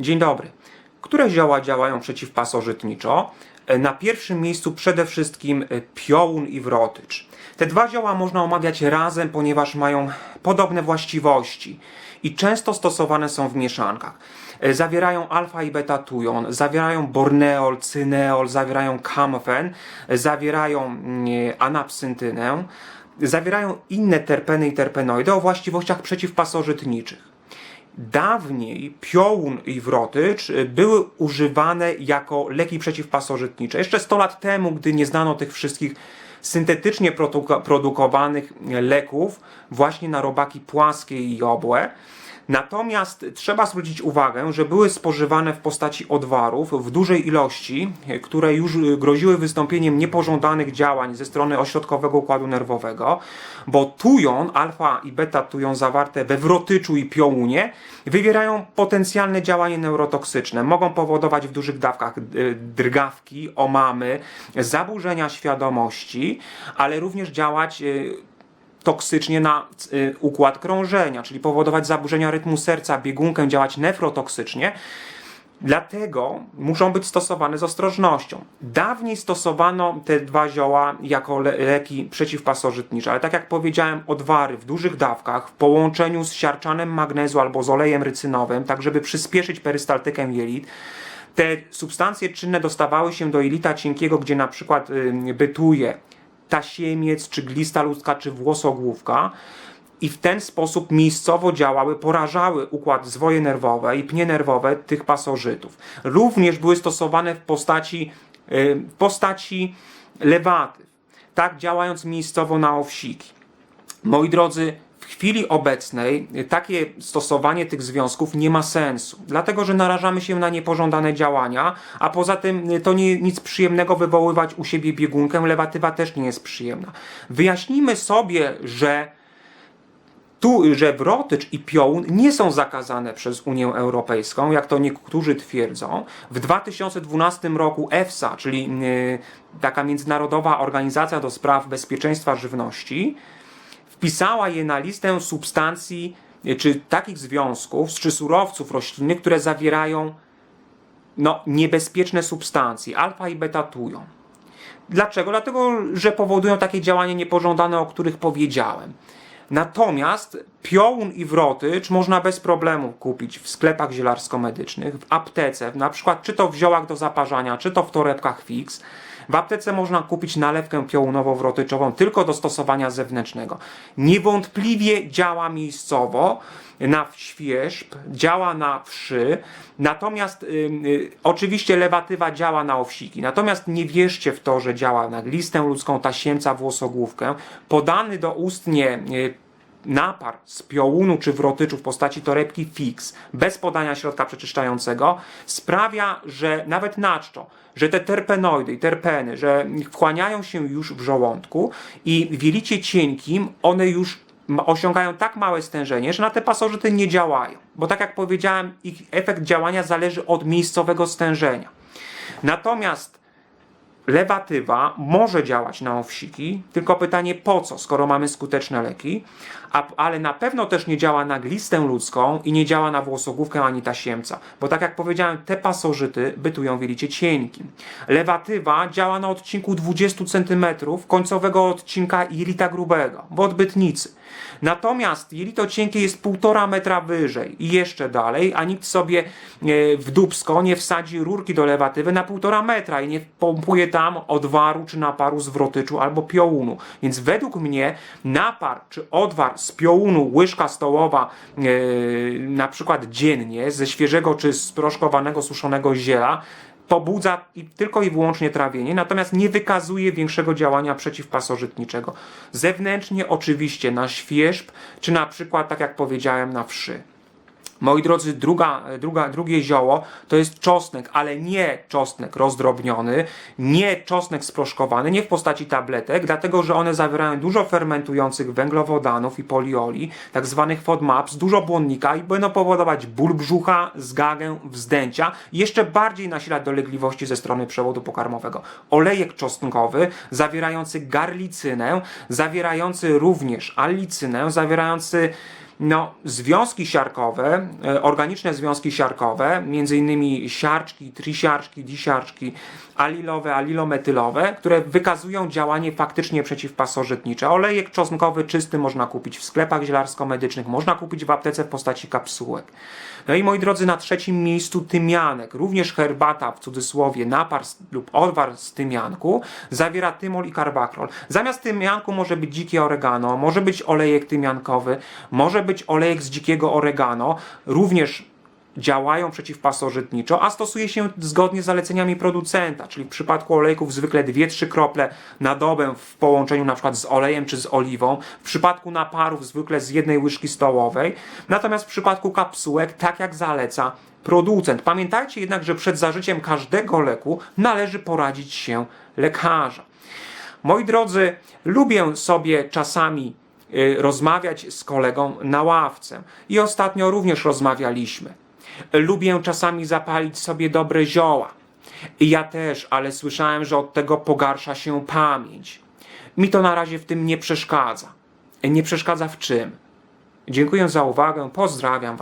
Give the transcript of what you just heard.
Dzień dobry. Które zioła działają przeciwpasożytniczo? E, Na pierwszym miejscu przede wszystkim e, piołun i wrotycz. Te dwa zioła można omawiać razem, ponieważ mają podobne właściwości i często stosowane są w mieszankach. E, Zawierają alfa i beta tujon, zawierają borneol, cyneol, zawierają kamfen, zawierają mm, anapsyntynę, zawierają inne terpeny i terpenoidy o właściwościach przeciwpasożytniczych. Dawniej piołun i wrotycz y, były używane jako leki przeciwpasożytnicze. Jeszcze 100 lat temu, gdy nie znano tych wszystkich syntetycznie produkowanych leków właśnie na robaki płaskie i obłe. Natomiast trzeba zwrócić uwagę, że były spożywane w postaci odwarów w dużej ilości, które już groziły wystąpieniem niepożądanych działań ze strony ośrodkowego układu nerwowego, bo tujon, alfa i beta tujon zawarte we wrotyczu i piołunie wywierają potencjalne działanie neurotoksyczne. Mogą powodować w dużych dawkach y, drgawki, omamy, zaburzenia świadomości, ale również działać y, toksycznie na y, układ krążenia, czyli powodować zaburzenia rytmu serca, biegunkę, działać nefrotoksycznie. Dlatego muszą być stosowane z ostrożnością. Dawniej stosowano te dwa zioła jako le leki przeciwpasożytnicze, ale tak jak powiedziałem, odwary w dużych dawkach w połączeniu z siarczanem magnezu albo z olejem rycynowym, tak żeby przyspieszyć perystaltykę jelit, te substancje czynne dostawały się do jelita cienkiego, gdzie na przykład y, bytuje tasiemiec, czy glista ludzka, czy włosogłówka i w ten sposób miejscowo działały, porażały układ zwoje nerwowe i pnie nerwowe tych pasożytów. Również były stosowane w postaci, y, w postaci lewatyw, tak działając miejscowo na owsiki. Moi drodzy, chwili obecnej y, takie stosowanie tych związków nie ma sensu, dlatego że narażamy się na niepożądane działania, a poza tym y, to nie nic przyjemnego wywoływać u siebie biegunkę, lewatywa też nie jest przyjemna. Wyjaśnijmy sobie, że tu, że wrotycz i piołun nie są zakazane przez Unię Europejską, jak to niektórzy twierdzą. W 2012 roku EFSA, czyli yy, taka międzynarodowa organizacja do spraw bezpieczeństwa żywności, wpisała je na listę substancji y, czy takich związków czy surowców roślinnych, które zawierają no, niebezpieczne substancje, alfa i beta tujon. Dlaczego? Dlatego, że powodują takie działania niepożądane, o których powiedziałem. Natomiast piołun i wrotycz można bez problemu kupić w sklepach zielarsko-medycznych, w aptece, na przykład czy to w ziołach do zaparzania, czy to w torebkach fix. W aptece można kupić nalewkę piołunowo-wrotyczową tylko do stosowania zewnętrznego. Niewątpliwie działa miejscowo na świerzb, działa na wszy, natomiast y, y, oczywiście lewatywa działa na owsiki. Natomiast nie wierzcie w to, że działa na glistę ludzką, tasiemca, włosogłówkę. Podany do ustnie y, napar z piołunu czy wrotyczu w postaci torebki fix, bez podania środka przeczyszczającego, sprawia, że nawet naczczo, że te terpenoidy i terpeny, że wchłaniają się już w żołądku i w jelicie cienkim one już osiągają tak małe stężenie, że na te pasożyty nie działają. Bo tak jak powiedziałem, ich efekt działania zależy od miejscowego stężenia. Natomiast lewatywa może działać na owsiki, tylko pytanie po co, skoro mamy skuteczne leki, a, ale na pewno też nie działa na glistę ludzką i nie działa na włosogłówkę ani tasiemca, bo tak jak powiedziałem, te pasożyty bytują w jelicie cienkim. Lewatywa działa na odcinku 20 cm końcowego odcinka jelita grubego, w odbytnicy. Natomiast jelito cienkie jest 1,5 metra wyżej i jeszcze dalej, a nikt sobie e, w dubsko nie wsadzi rurki do lewatywy na 1,5 metra i nie pompuje tam odwaru czy naparu z wrotyczu albo piołunu. Więc według mnie napar czy odwar z piołunu, łyżka stołowa e, na przykład dziennie ze świeżego czy sproszkowanego suszonego ziela pobudza i tylko i wyłącznie trawienie, natomiast nie wykazuje większego działania przeciwpasożytniczego. Zewnętrznie oczywiście na świerzb, czy na przykład, tak jak powiedziałem, na wszy. Moi drodzy, druga, druga, drugie zioło to jest czosnek, ale nie czosnek rozdrobniony, nie czosnek sproszkowany, nie w postaci tabletek, dlatego że one zawierają dużo fermentujących węglowodanów i polioli, tak zwanych FODMAPs, dużo błonnika i będą powodować ból brzucha, zgagę, wzdęcia jeszcze bardziej nasilać dolegliwości ze strony przewodu pokarmowego. Olejek czosnkowy zawierający garlicynę, zawierający również allicynę, zawierający No, związki siarkowe, e, organiczne związki siarkowe, między innymi siarczki, trisiarczki, disiarczki, alilowe, alilometylowe, które wykazują działanie faktycznie przeciwpasożytnicze. Olejek czosnkowy czysty można kupić w sklepach zielarsko-medycznych, można kupić w aptece w postaci kapsułek. No i moi drodzy, na trzecim miejscu tymianek, również herbata w cudzysłowie, napar lub odwar z tymianku, zawiera tymol i karbakrol. Zamiast tymianku może być dzikie oregano, może być olejek tymiankowy, może być olejek z dzikiego oregano, również działają przeciwpasożytniczo, a stosuje się zgodnie z zaleceniami producenta, czyli w przypadku olejków zwykle 2-3 krople na dobę w połączeniu na przykład z olejem czy z oliwą, w przypadku naparów zwykle z jednej łyżki stołowej, natomiast w przypadku kapsułek, tak jak zaleca producent. Pamiętajcie jednak, że przed zażyciem każdego leku należy poradzić się lekarza. Moi drodzy, lubię sobie czasami rozmawiać z kolegą na ławce i ostatnio również rozmawialiśmy. Lubię czasami zapalić sobie dobre zioła. Ja też, ale słyszałem, że od tego pogarsza się pamięć. Mi to na razie w tym nie przeszkadza. Nie przeszkadza w czym? Dziękuję za uwagę, pozdrawiam Was.